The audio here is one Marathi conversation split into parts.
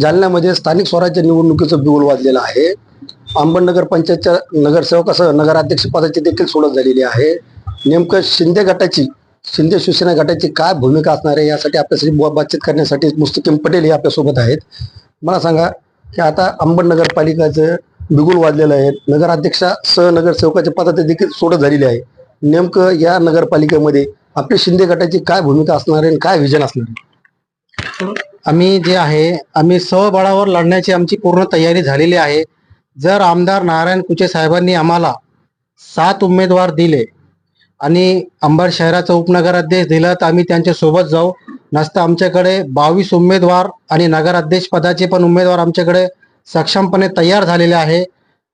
जालन्यामध्ये स्थानिक स्वराज्य निवडणुकीचं बिगुल वाजलेलं आहे. अंबडनगर पंचायतच्या नगरसेवकासह नगराध्यक्षपदाची देखील सोडत झालेली आहे. नेमकं शिंदे गटाची शिंदे शिवसेना गटाची काय भूमिका असणार आहे यासाठी आपल्यासाठी बुवा बातचीत करण्यासाठी मुस्तकीम पटेल हे आपल्यासोबत आहेत. मला सांगा की आता अंबड नगरपालिकाचं बिगुल वाजलेलं आहे. नगराध्यक्षा सह नगरसेवकाच्या पदाचे देखील सोडत झालेली आहे. नेमकं या नगरपालिकेमध्ये आपली शिंदे गटाची काय भूमिका असणार आहे आणि काय विजन असणार आहे? आम्ही जे आहे आम्ही सहबळावर लढण्याची आमची पूर्ण तयारी झालेली आहे. जर आमदार नारायण कुचे साहेबांनी आम्हाला सात उमेदवार दिले आणि अंबड शहराचा उपनगराध्यक्ष दिला तर आम्ही त्यांच्यासोबत जाऊ. नसतं आमच्याकडे बावीस उमेदवार आणि नगराध्यक्ष पदाचे पण उमेदवार आमच्याकडे सक्षमपणे तयार झालेले आहे.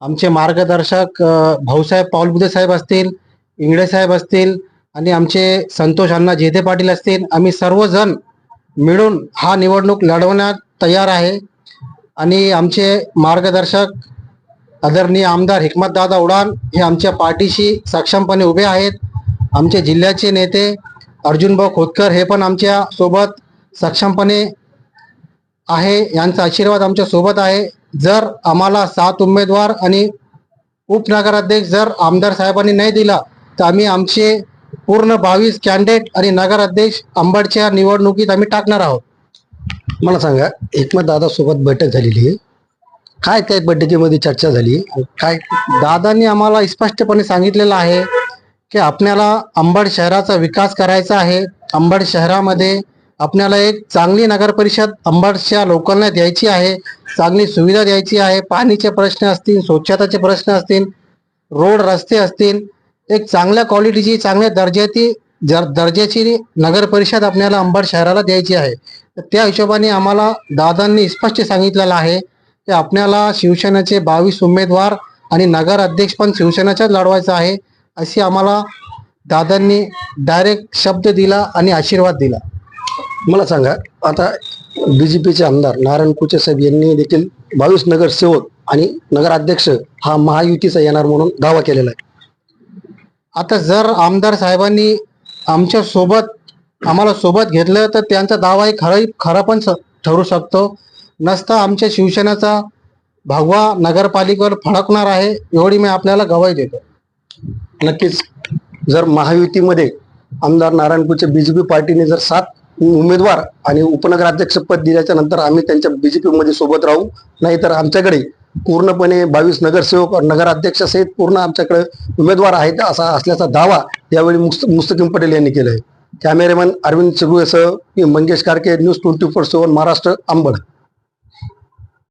आमचे मार्गदर्शक भाऊसाहेब पाऊलबुदे साहेब असतील इंगळे साहेब असतील आणि आमचे संतोष अण्णा जेधे पाटील असतील आम्ही सर्वजण मिळून हा निवडणूक लढवण्यात तयार आहे. आणि आमचे मार्गदर्शक आदरणीय आमदार हिकमतदादा उडान हे आमच्या पार्टीशी सक्षमपणे उभे आहेत. आमचे जिल्ह्याचे नेते अर्जुनभाऊ खोतकर हे पण आमच्यासोबत सक्षमपणे आहे. यांचा आशीर्वाद आमच्यासोबत आहे. जर आम्हाला सात उमेदवार आणि उपनगराध्यक्ष जर आमदार साहेबांनी नाही दिला तर आम्ही आमचे पूर्ण बावीस कॅन्डिडेट आणि नगराध्यक्ष अंबडच्या निवडणुकीत आम्ही टाकणार आहोत. मला सांगा एकमत दादा सोबत बैठक झालेली आहे. काय काय बैठकीमध्ये चर्चा झाली? काय दादांनी आम्हाला स्पष्टपणे सांगितलेलं आहे की आपल्याला अंबड शहराचा विकास करायचा आहे. अंबड शहरामध्ये आपल्याला एक चांगली नगर परिषद अंबडच्या लोकांना द्यायची आहे. चांगली सुविधा द्यायची आहे. पाणीचे प्रश्न असतील स्वच्छताचे प्रश्न असतील रोड रस्ते असतील एक चांगल्या क्वालिटीची चांगल्या दर्जाची जर दर्जाची नगर परिषद आपल्याला अंबड शहराला द्यायची आहे तर त्या हिशोबाने आम्हाला दादांनी स्पष्ट सांगितलेलं आहे की आपल्याला शिवसेनेचे बावीस उमेदवार आणि नगर अध्यक्ष पण शिवसेनेचाच लढवायचा आहे अशी आम्हाला दादांनी डायरेक्ट शब्द दिला आणि आशीर्वाद दिला. मला सांगा आता बीजेपीचे आमदार नारायण कुचे साहेब यांनी देखील बावीस नगरसेवक आणि नगराध्यक्ष हा महायुतीचा येणार म्हणून दावा केलेला आहे. आता जर आमदार साहेबांनी आमच्यासोबत आम्हाला सोबत घेतलं तर त्यांचा दावा एक खरं खरा पण स- ठरू शकतो. नसता आमच्या शिवसेनेचा भगवा नगरपालिकेवर फडकणार आहे एवढी मी आपल्याला गवाही देतो. नक्कीच. जर महायुतीमध्ये आमदार नारायणपूरच्या बी जे बीजेपी पार्टीने जर सात उमेदवार आणि उपनगराध्यक्ष पद दिल्याच्या नंतर आम्ही त्यांच्या बी जे पीमध्ये सोबत राहू नाहीतर आमच्याकडे पूर्णपणे बावीस नगरसेवक नगराध्यक्ष सहित पूर्ण आमच्याकडे उमेदवार आहेत असा असल्याचा दावा यावेळी मुस्त मुस्तकीम पटेल यांनी केलाय. Cameraman Arvind चिगुळेसह Mangesh Karke news twenty four seven Maharashtra Ambad.